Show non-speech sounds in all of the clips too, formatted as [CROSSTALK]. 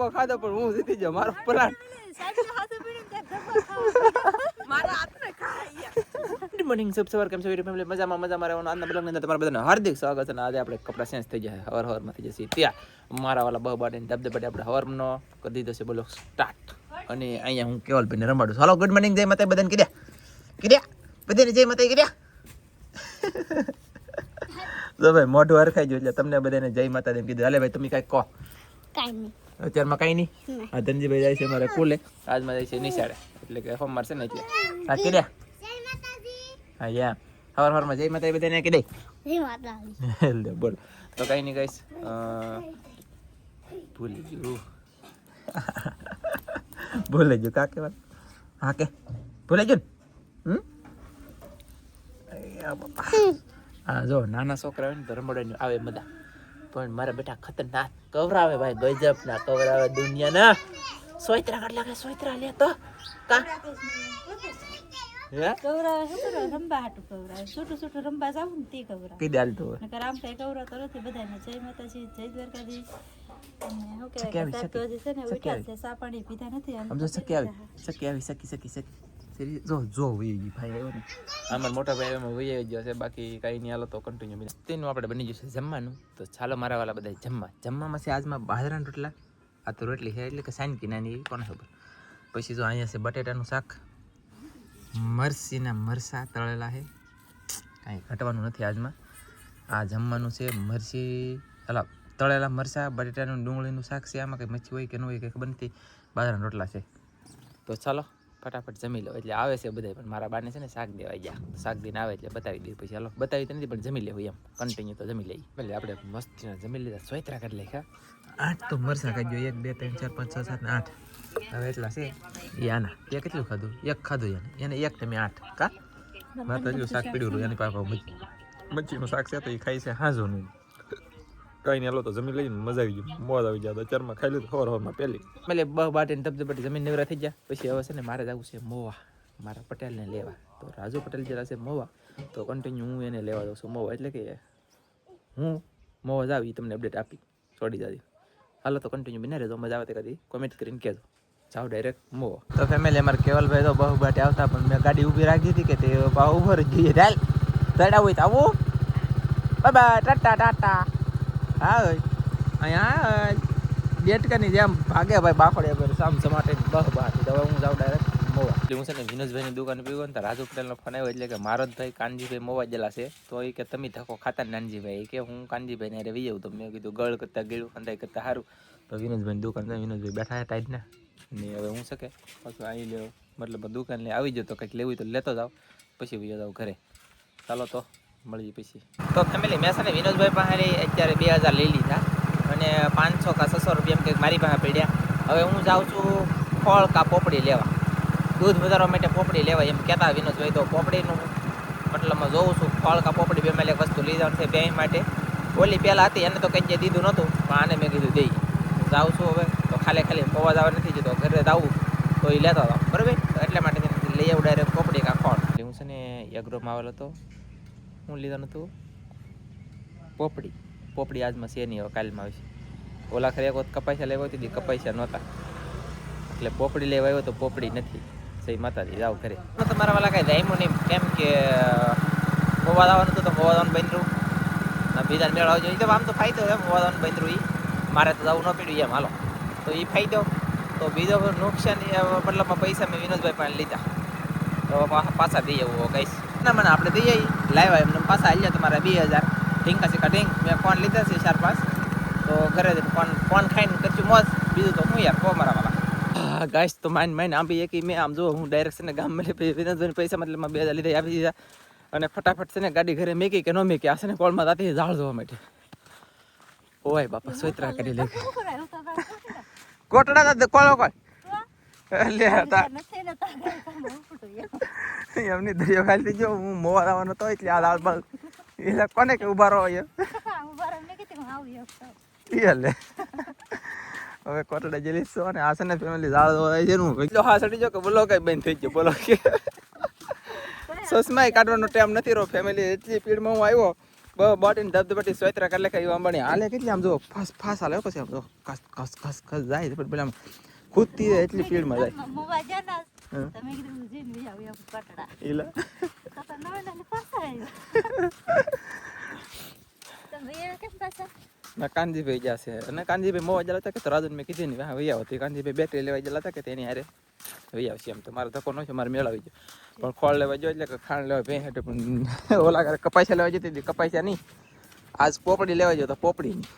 ધપ્પો ખાધો પણ હું જીતી જાઉં મારો પ્લાન ગુડ મોર્નિંગ શુભ સવાર કેમ છો વીડિયો ફેમિલી મજામાં મજામાં રહેવાનું. આજના બ્લોગની અંદર તમારા બધાને હાર્દિક સ્વાગત અને આજે આપણે કપડાં ચેન્જ થઈ જાય હવાર હવારમાં થઈ જશે. ત્યાં મારા વાલા બહુ બાટીને ધબધબાટી આપણે હવારનો કરી દીધો છે બોલો સ્ટાર્ટ અને અહીંયા હું કેવલ ભાઈને રમાડું છું. હાલો ગુડ મોર્નિંગ જય માતા બધાને કર્યા કર્યા બધાને જય માતા કર્યા જો ભાઈ મોઢું હરખાઈ ગયું એટલે તમને બધાને જય માતા દેમ કીધું. હાલે ભાઈ તમે કાંઈક કહો. કાંઈ નહીં. અત્યારમાં કાંઈ નહીં. આ ધનજીભાઈ જાય છે મારે કુલે. આજમાં જાય છે નિશાળે. એટલે કે સોમવાર છે ને એટલે. હા કર્યા હા યા. સવાર સવારમાં જય માતા બધાને કીધી જય માતાજી. લે બોલ. તો કઈ નહીં કહીશ ભૂલી ગયું. [LAUGHS] ભૂલી ગયું. કા કેવા હા કે. ભૂલી ગયું ને? હમ? અయ్યા બાપા. હા જો નાના છોકરા હોય ને તો રમડાની આવે મજા. પણ મારા બેટા ખતરનાક કવરાવે ભાઈ ગજબ ના કવરાવે દુનિયાના. સોયત્રા કાઢ લાગે સોયત્રા લે તો. કા? સકી આવી સકી સકી જો જો ગઈ ભાઈ આવ્યો ને. આમાં મોટા ભાઈ એમાં વહી ગયો છે. બાકી કાંઈ નહીં, હાલો તો કન્ટિન્યુ તેનું આપણે બની ગયું છે જમવાનું. તો ચાલો મારા વાલા જમવા. જમવામાં છે આજમાં બાજરાના રોટલા. આ તો રોટલી છે, એટલે કે સાનકી નાની એવી, કોને પછી જો અહીંયા છે બટેટાનું શાક. મરસીના મરસા તળેલા છે. કાંઈ ઘટવાનું નથી આજમાં. આ જમવાનું છે મરસી અલા તળેલા મરસા, બટેટાનું ડુંગળીનું શાક છે. આમાં કંઈ મચ્છી હોય કે ન હોય કંઈ ખબર નથી. બાજરાના રોટલા છે. તો ચાલો. ફટાફટ જમી લો. એટલે આવે છે બધા પણ મારા બાને છે ને શાક દેવા ગયા. શાક દઈને આવે એટલે બતાવી દઈએ પછી હાલો બતાવી તો નથી પણ જમી લેવું એમ. કન્ટિન્યુ તો જમી લઈએ. એટલે આપણે મસ્તી જમી લીધા સોયત્રા કરી લખ્યા. આઠ તો મરસા ખાઈ એક બે ત્રણ ચાર પાંચ છ સાત ને આઠ. હવે એટલા છે. એ આના. એ કેટલું ખાધું? એક ખાધું એને. એને એક તમે આઠ. કા? મારે તો શાક પીડ્યું એની પાસે મચ્છી મચ્છીનું શાક છે તો એ ખાઈ છે હાજોનું. કઈ નહીં તો જમીન લઈને મજા આવી ગઈ. મોજ આવી જાય ચારમાં ખાઈ લીધું ખબર હવારમાં પહેલી. એટલે બહ બાટીને ધબધબાટી જમીન નેવરા થઈ ગયા પછી હવે છે ને મારે જવું છે મોવા. મારા પટેલને લેવા. તો રાજુ પટેલ જરા છે મોવા તો કન્ટિન્યુ હું એને લેવા જાઉં છું મોવા. એટલે કે હું મોવા જાવ એ તમને અપડેટ આપી. છોડી દાદી હાલો તો કન્ટિન્યુ બિના રહેજો મજા આવે તે કદી. કોમેન્ટ કરીને કહેજો. જાઓ ડાયરેક્ટ મોવા. તો ફેમિલી અમારે કેવલભાઈ તો બહુ બાટી આવતા પણ મેં ગાડી ઊભી રાખી હતી કે તે ઊભો જ જોઈએ ચાલ ચડાવું હોય તો આવું. Bye bye tata tata. હા અહીંયા બેટકાની જેમ ભાગે ભાઈ બાફડે પર સામ સમાટે બહ બહાર હવે હું જાઉં ડાયરેક્ટ હું છે ને વિનોદભાઈની દુકાન પીવો ને રાજુ પટેલનો ફોન આવ્યો એટલે કે મારો જ ભાઈ કાનજીભાઈ મોવા જેલા છે. તો એ કે તમે ધક્કો ખાતા નાનજીભાઈ. કે હું કાનજીભાઈ ને વી જાઉં તો મેં કીધું ગળ કરતા ગળ્યું અંધાઈ કરતા સારું તો વિનોદભાઈની દુકાન છે વિનોદભાઈ બેઠા હતા ટાઈટ ને ને હવે હું શકે પાછું અહીં લેવો મતલબ દુકાન લે આવી જતો કંઈક લેવું તો લેતો જાવ પછી જાઉં ઘરે. ચાલો તો. મળીએ પછી. તો ફેમિલી મેં છે ને વિનોદભાઈ પાસે અત્યારે બે હજાર લઈ લીધા અને પાંચસો કા છસો રૂપિયા કંઈક મારી પાસે પડ્યા. હવે હું જાઉં છું ફળ કા પોપડી લેવા. દૂધ વધારવા માટે પોપડી લેવા એમ કહેતા વિનોદભાઈ. તો પોપડીનું મતલબમાં જોઉં છું, ફળ કા પોપડી બે એક વસ્તુ લીધા છે બે માટે. ઓલી પહેલાં હતી, એને તો કંઈ દીધું નહોતું, પણ આને મેં કીધું દઈ. જાઉં છું હવે, તો ખાલી ખાલી પવા જવા નથી જતો ઘરે જાવું તો એ લેતો હતો. બરાબર? એટલા માટે લઈ આવું ડાયરેક્ટ પોપડી કા ફળ. હું છે ને એગ્રોમાં આવેલો હતો. હું લીધા નહોતું પોપડી. પોપડી આજમાં છે નહીં, હવે કાલમાં આવશે. ઓલા ખરે એક વખત કપાસિયા લેવા હતી, કપાસિયા નહોતા. એટલે પોપડી લેવા આવ્યો તો પોપડી નથી. સહી માતાજી જાવ ઘરે. તમારા વાલા કાંઈ જામ્યું નહીં કેમ કે મોવા જવાનું હતું તો મોવા જવાનું બંધ રહ્યું. બીજા મેળ આવજો તો આમ તો ફાયદો એમ મોવા જવાનું બંધ રહ્યું મારે તો જવું ન પડ્યું એમ, હાલો. તો એ ફાયદો. તો બીજો નુકસાન, એ મતલબમાં પૈસા મેં વિનોદભાઈ પણ લીધા. તો પાછા દઈ આવું કહીશ. ના મને આપણે દઈ આવી લાવ્યા એમને પાછા આવી જાય તમારા બે હજાર. ઢીંકા છે ઢીંક? મેં ફોન લીધા છે ચાર પાંચ. તો ઘરે ફોન ફોન ખાઈને કરશું મોજ. બીજું તો હું યાર કહો મારા વાળા ગાઈશ તો માઇન માઇન આંબી એક મેં આમ જો હું ડાયરેક્શન ગામ મળે પૈસા મતલબ બે હજાર લીધા આપી દીધા અને ફટાફટ છે ને ગાડી ઘરે મેકી કે ન મેકી આ છે ને કોલમાં તાતી ઝાડ જોવા માટે. ઓય બાપા સોયત્રા કરી લે. કોટડા કોલો કોળો એમની દરિયો ખાલી જો હું મોવા આવવાનો તો એટલે આ લાલ બાલ. એટલે કોને કે ઊભા રહો એ હું બરાબર મેં કીધું હું આવી શકતો લે. હવે કોટડા જેલી છો ને આ છે ને ફેમિલી ઝાડ જોવા છે નું એટલે હા સડી જો કે બોલો કઈ બંધ થઈ ગયો બોલો કે. સસમાય કાઢવાનો ટાઈમ નથી રહ્યો ફેમિલી એટલી પીડમાં હું આવ્યો. બોટીને ધબધબટી સોયત્રા કરી લે એવું અંબાણી હાલે કેટલી આમ જો ફાસ ફાસ હાલે પછી આમ જો કસ કસ કસ કસ જાય પણ પેલા ખુદતી રહે એટલી સ્પીડમાં જાય. [LAUGHS] ના કાનજીભાઈ જશે અને કાનજીભાઈ મોવા જલા હતા કે તો રાજન મેં કીધી ને હા વૈયા હતી કાનજીભાઈ બેટરી લેવા જલા હતા કે તેની હારે? વૈયા આવશે એમ તો. મારો ધક્કો ન છે મારે મેળાવી જો પણ ખોળ લેવા જો એટલે કે ખાંડ લેવા ભે હેઠે પણ [LAUGHS] ઓલા કરે કપાસિયા લેવા જતી હતી કપાસિયા નહીં. આજ પોપડી લેવા જો તો પોપડી નહીં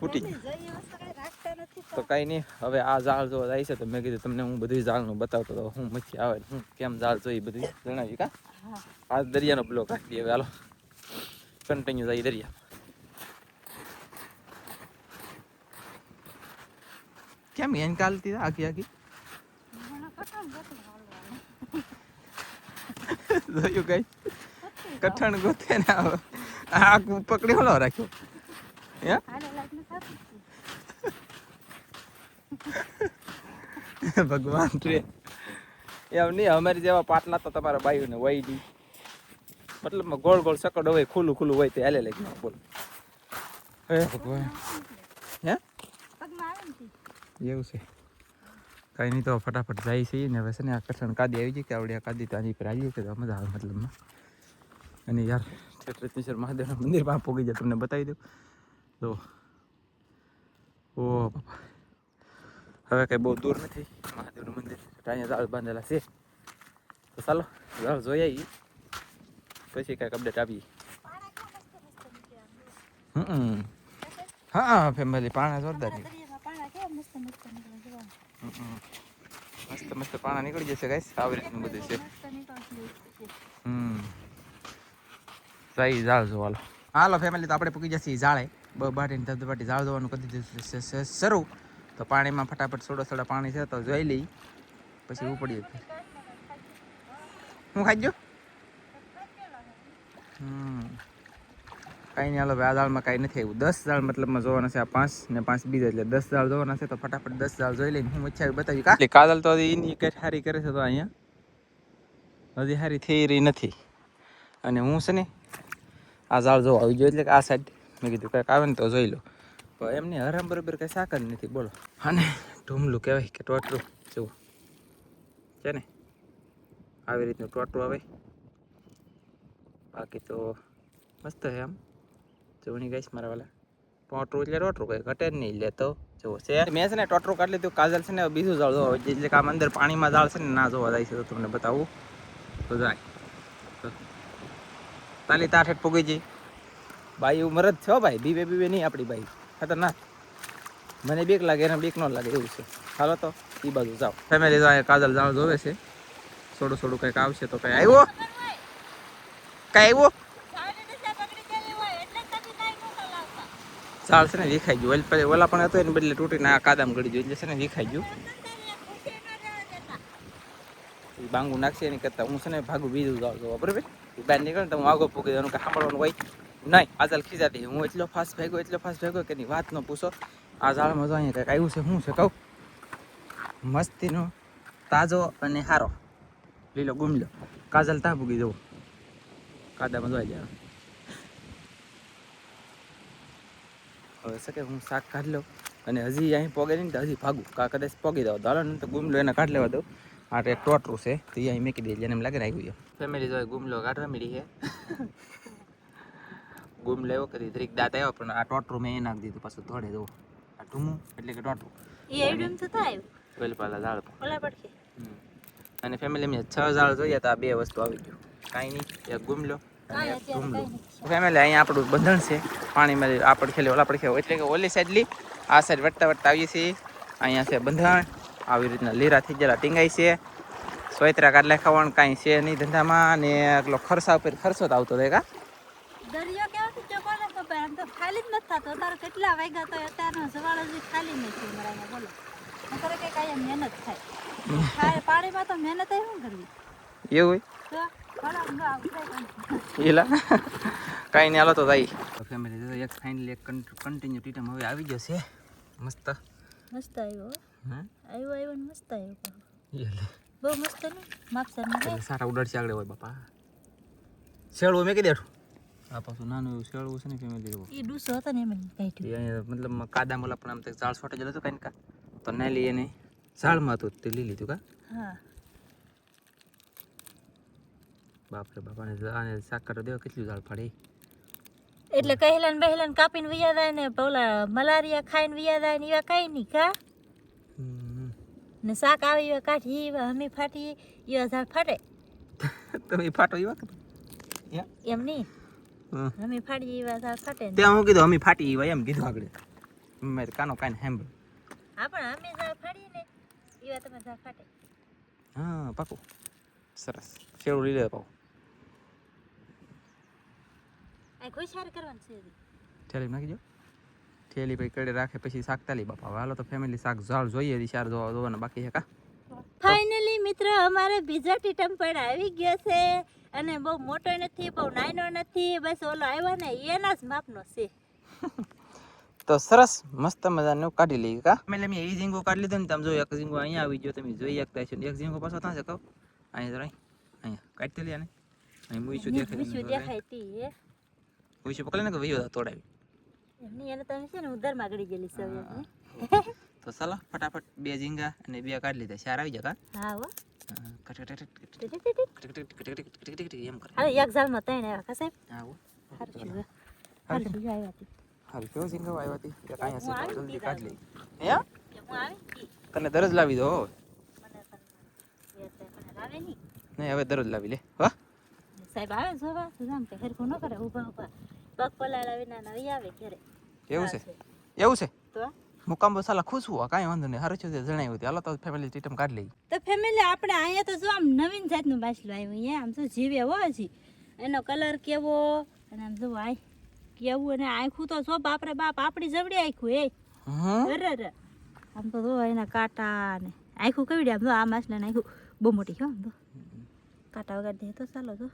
જોઈએ નથી તો કાંઈ નહીં હવે આ ઝાડ જો જાય છે તો મેં કીધું તમને હું બધું ઝાડનું બતાવતો હતો હું મચ્છી આવે હું કેમ ઝાડ જોઈ બધું જણાવી કા? આ દરિયાનો બ્લોક રાખી હવે હાલો. કન્ટિન્યુ જાય દરિયા. કેમ એન કાલતી આખી આખી? જોયું કઈ? કઠણ ગોતે ને આખું પકડી ઓલો રાખ્યો. હે? [LAUGHS] ભગવાન રે. એમ નહીં અમારી જેવા પાટલા તો તમારા બાયુને વહી નહીં મતલબ ગોળ ગોળ સકડ હોય ખુલ્લું ખુલ્લું હોય તે હાલે લઈ બોલ. હે? ભગવાન. હે. એવું છે. કઈ નહીં તો ફટાફટ જાય છે ને હવે છે ને આ કઠણ કાદી આવી ગઈ કે આવડે આ કાદી તો આની પર આવી કે તો મજા આવે મતલબમાં. અને યાર ક્ષેત્રેશ્વર મહાદેવના મંદિરમાં પહોંચી પોગી જાય તમને બતાવી દઉં. તો ઓ બાપા. હવે કંઈ બહુ દૂર નથી. મહાદેવનું મંદિર અહીંયા ઝાડ બાંધેલા છે. તો ચાલો ઝાડ જોઈ આવીએ પછી કાંઈક અપડેટ આપીએ. હમ. હા ફેમિલી પાણા જોરદાર મસ્ત મસ્ત પાણા નીકળી જશે ગાઈસ આવી રીતનું બધું છે. હમ. સહી ઝાડ જોવાલો હાલો. ફેમિલી તો આપણે પૂકી જશે ઝાડે. બાટીને ધબધબાટી જાળ જોવાનું કરી દીધું છે શરૂ. તો પાણીમાં ફટાફટ થોડા થોડા પાણી છે, તો જોઈ લઈ. પછી ઉપડીએ હું ખાઈ હમ. કાંઈ નહીં, હાલો આ દાળમાં કાંઈ નથી આવ્યું. દસ દાળ મતલબમાં જોવાના છે આ પાંચ ને પાંચ બીજા, એટલે દસ દાળ જોવાના છે, તો ફટાફટ દસ દાળ જોઈ લઈને હું મચ્છા બતાવી. કાલે કાદલ તો એની કઈ સારી કરે છે તો અહીંયા. હજી સારી થઈ રહી નથી. અને હું છે ને આ ઝાડ જોવા આવી ગયો, એટલે આ સાઈડ મેં કીધું, કાંઈક આવે ને તો જોઈ લો. પણ એમની હરામ બરોબર કંઈ શાક જ નથી, બોલો. અને ઢૂમલું કહેવાય કે ટોટલું જુઓ. છે ને? આવી રીતનું ટોટું આવે. બાકી તો મસ્ત છે આમ. જોણી ગઈશ મારા વાલા. ટોટરું એટલે ટોટરું, કંઈ ઘટે જ નહીં, લેતો. જુઓ, છે? મેં છે ને ટોટરું કાઢી લીધું, કાજલ છે ને બીજું જાળ જોવા. એટલે કે અંદર પાણીમાં જાળ છે ને, ના જોવા જાય છે, તો તમને બતાવું. તો જાય. તાલી તાઠેઠ પૂગી જઈ બાઈ ઉંમર જ છો ભાઈ. બીબે બીબે નહીં આપણી ભાઈ ખતરનાક. મને બીક લાગે, એને બીક ન લાગે એવું છે. ચાલો તો એ બાજુ જાઓ. ફેમિલી તો કાજલ જાણ જોવે છે. થોડું થોડું કંઈક આવશે તો કંઈ આવ્યો? કાંઈ આવ્યો. ઝાડ છે ને દેખાઈ ગયું. ઓલ ઓલા પણ હતો એને બદલે તૂટીને આ કાદામ ગળી ગયું. એટલે છે ને દેખાઈ ગયું. બાંગુ નાખશે એની કરતાં. હું છે ને, ભાગું બીજું જાઉં બરાબર? બહાર નીકળે તો હું આગો પૂકી દઉં. કે સાંભળવાનું હોય? નહીં આજલ ખીજાતી હું એટલો ફાસ્ટ ભાગ્યો, એટલો ફાસ્ટ ભાગ્યો કે વાત ન પૂછો. આ ઝાડમાં જો અહીંયા કંઈક આવ્યું છે, શું છે કહું? મસ્તીનો, તાજો અને સારો લીલો ગુમલો. કાજલ તા ભૂગી જવું. કાદામાં જોઈ જાય હવે શકે હું શાક કાઢી લઉં અને હજી અહીં પોગે નહીં તો હજી ભાગું. કા કદાચ પોગી દઉં દાડો ને તો ગુમલો એને કાઢી લેવા દઉં. આ એક ટોટરું છે. તો અહીં મેકી દે જેને એમ લાગે ને આવ્યું ફેમિલી જો ગુમલો કાઢવા મળી છે. ગુમલો લેવો કરી ધરીક દાંત આવ્યો પણ આ ટોટરું મેં એ નાખી દીધું પાછું ધોડે દો આ ઢૂમું એટલે કે ટોટરું એ એડમ તો થાય. પેલી પાલા ઝાડ ઓલા પડખે. અને ફેમિલી મેં છ ઝાડ જોઈએ તો આ બે વસ્તુ આવી ગયું. કાંઈ નહીં એક કાંઈ નથી. ફેમિલી અહીંયા આપણું બંધણ છે. પાણીમાં આ પડખેલી ઓલા પડખે એટલે કે ઓલી સાઈડ લી આ સાઈડ વટતા વટતા આવીએ છીએ. અહીંયા છે બંધણ. આવી રીતના લીરા થઈ ગયેલા ટીંગાઈ છે. સોયત્રા કાઢ ખાવાનું કાંઈ છે નહીં ધંધામાં. ને એકલો ખર્ચા ઉપર ખર્ચો તો આવતો રહે કા? દરિયો છે આમ તો ખાલી જ નથી થતો. તારે કેટલા વાગ્યા તો અત્યારનો સવાળ હજી ખાલી નથી મારા અહીંયા. બોલો. અત્યારે કે કાંઈ મહેનત થાય. ખાય પાણીમાં તો મહેનત એ શું કરવી? એવું તો એલા કાંઈ નહીં. હાલો તો ભાઈ ફેમિલી એક ફાઇનલી એક કન્ટિન્યુ ટીટમ હવે આવી ગયો છે. મસ્ત. મસ્ત આવ્યો હા. આવ્યો આવ્યો ને મસ્ત આવ્યો એટલે બહુ મસ્ત ને માપસર સારા ઉડાડશે આગળ હોય બાપા. શેળવું મેં કીધું આ પાછું નાનું એવું શેળવું છે ને ફેમિલી એવું એ ડૂસો હતો ને એમ કઈ કાઢ્યું એ મતલબ કાદા મોલા પણ આમ તો ઝાડ છોટે જતો હતું કાંઈ કા તો ના લઈ એને ઝાડમાં હતું તે લઈ લીધું કા? હા. બાપરે બાપ આને કાઢો દેવો કેટલું ઝાડ ફાડે. એટલે કહેલા ને બહેલા કાપીને વિયા જાય ને પેલા મલારિયા ખાઈને વિયા જાય ને એવા કઈ નહીં કા. ને શાક આવે એવા કાઢી એવા અમે ફાટી એવા ઝાડ ફાટે. [LAUGHS] તમે ફાટો એવા એમ નહીં. અમે ફાડી એવા ઝાડ ફાટે ત્યાં હું કીધું અમે ફાટી એવા એમ કીધું આગળ. મેં કાનો કાન સાંભળ હા પણ અમે ઝાડ ફાડીએ ને એવા તમે ઝાડ ફાટે. હા પાકું. સરસ. શેળું લઈ લે પાકું. આ કોઈ સાર કરવાનું છે હજી. નાખી દો. થેલી પછી કડે રાખે પછી શાક તાલી બાપા. હાલો તો ફેમિલી શાક ઝાડ જોઈએ ચાર જોવા જોવાના બાકી છે કા? ફાઇનલી મિત્ર અમારે બીજો ટીટમ પણ આવી ગયો છે. અને બહુ મોટો નથી બહુ નાનો નથી બસ ઓલો આવ્યો ને એના જ માપનો છે. તો સરસ મસ્ત મજાનું કાઢી લઈએ કા? એટલે મેં એ ઝીંગો કાઢી લીધો ને તમે જો એક ઝીંગો અહીંયા આવી ગયો તમે જોઈ શકતા છો ને એક ઝીંગો પાછો ત્યાં છે કહો? અહીંયા જરા અહીંયા કાઢી લે ને અહીં મૂઈશું દેખાય દેખાય તી હે મૂઈશું પકડે ને કે વયો તોડાવી. એમની એને તમે છે ને ઉધાર માગડી ગયેલી છે તો ચાલો ફટાફટ બે ઝીંગા અને બે કાઢી લીધા. ચાર આવી જતા હા હો. એક ત્રણ આવ્યા કા સાહેબ? હા તી. હાલ કેવો આવ્યા હતી. જલ્દી કાઢી હું? તી. તને દરજ લાવી દો તો નહીં. હવે દરજ લાવી લે વાહ સાહેબ આવે ને જોવા તો કે ન કરે ઊભા ઊભા. પગ પલાળા વિના નવી આવે ઘરે. એવું છે. એવું છે? તો? મુકામ બસ ખુશ હુઆ કાંઈ વાંધો નહીં. હારું છે તે જણાવ્યું હતું હાલો તો ફેમિલી ટીટમ કાઢી લઈ તો ફેમિલી આપણે અહીંયા તો જો આમ નવીન જાતનું બાસલું આવ્યું અહીંયા. આમ તો જીવે હો હજી. એનો કલર કેવો? અને આમ જો આય કેવું અને આખું તો જો બાપરે બાપ આપણી જવડી આખું એ અરે આમ તો જો એના કાંટા ને આખું કેવડી આમ તો આ માસલા આખું. બહુ મોટી હો આમ તો. કાંટા વગર દે તો ચાલો જો.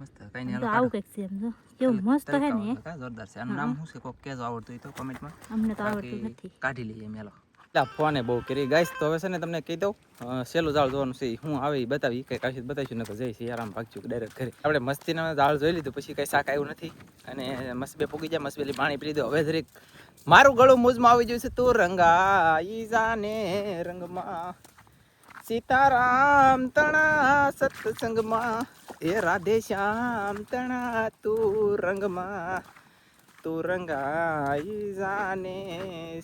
મસ્ત કાંઈ નહીં આવું કંઈક છે એમ જો કેવું મસ્ત હે ને જોરદાર છે આનું નામ શું છે કોક કેજો આવડતું હોય તો કોમેન્ટમાં અમને તો આવડતું નથી કાઢી લઈએ એમ હાલો એટલે ફોને બહુ કરી ગાઈસ તો હવે છે ને તમને કહી દઉં. અ, સહેલું જાળ જોવાનું છે. હું આવે એ બતાવી. કઈ કાશી બતાવીશું ને તો જઈશ આરામ ભાગશું ડાયરેક્ટ ઘરે. આપણે મસ્તીના ઝાડ જોઈ લીધું પછી કઈ શાક આવ્યું નથી. અને મસબે પૂગી જાય મસબેલી પાણી પી લીધું. હવે જરીક મારું ગળું મોજમાં આવી ગયું છે તું રંગા ઈ જાને રંગમાં. સીતારામ તણા સત્સંગમાં. એ રાધે શ્યામ તણા તું રંગમાં તું રંગાઈ જાને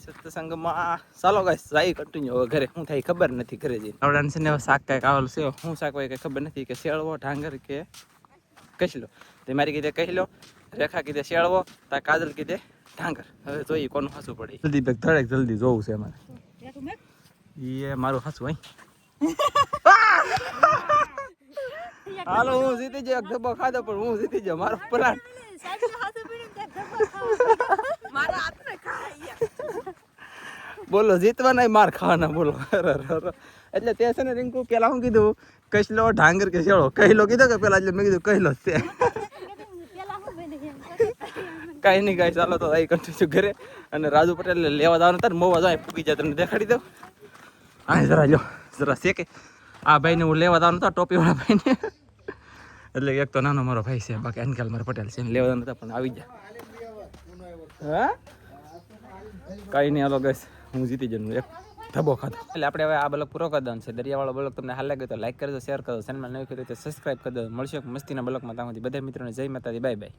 સત્સંગમાં. ચાલો ગાઈસ જાય કન્ટિન્યુ હવે ઘરે શું થાય ખબર નથી ઘરે જઈને. આવડાને છે ને શાક કાંઈક આવેલું છે. શું શાક હોય કંઈ ખબર નથી કે શેળવો ઢાંગર કે કહીલો તે મારી કીધે કહીલો રેખા કીધે શેળવો તા કાજલ કીધે ઢાંગર. હવે જોઈએ કોનું હસવું પડે. જલ્દી ધડેક ધડક જલ્દી જોવું છે અમારે. એ મારું હસવું અહીં [LAUGHS] હાલો હું જીતી એક ધબ્બો ખાધો પણ હું જીતી જાઉં મારો પ્લાન બોલો જીતવાના માર ખાવાના બોલો. એટલે તે છે ને રિંકુ પેલા હું કીધું કસલો ઢાંગર કે શેળો? કહીલો કીધો કે પેલા? એટલે મેં કીધું કહેલો જ તે. કાંઈ નહીં કાંઈ ચાલો તો અહીં કન્ટિન્યુ ઘરે અને રાજુ પટેલ લેવા જવાનું તાર મોવા જાય ફૂકી જાય તમને દેખાડી દઉં. હા જરા લ્યો. જરા શેકે. આ ભાઈને હું લેવા જવાનું તો ટોપીવાળા ભાઈને. એટલે એક તો નાનો મારો ભાઈ છે, બાકી અનકાલ મારો પટેલ છે લેવા જવાનું હતા, પણ આવી જાય હા? કાંઈ નહીં, હાલો ગઈશ હું જીતી જવાનું એક ધબો ખાધો. એટલે આપણે હવે આ બ્લોગ પૂરો કરી દઉં છે. દરિયાવાળો બ્લોગ તમને હાલ લાગ્યો તો લાઈક કરજો શેર કરજો ચેનલમાં નવી કરી તો સબસ્ક્રાઈબ કરી દો મળશે મસ્તીના બ્લોગમાં સુધી બધા મિત્રોને જય માતાજી બાય બાય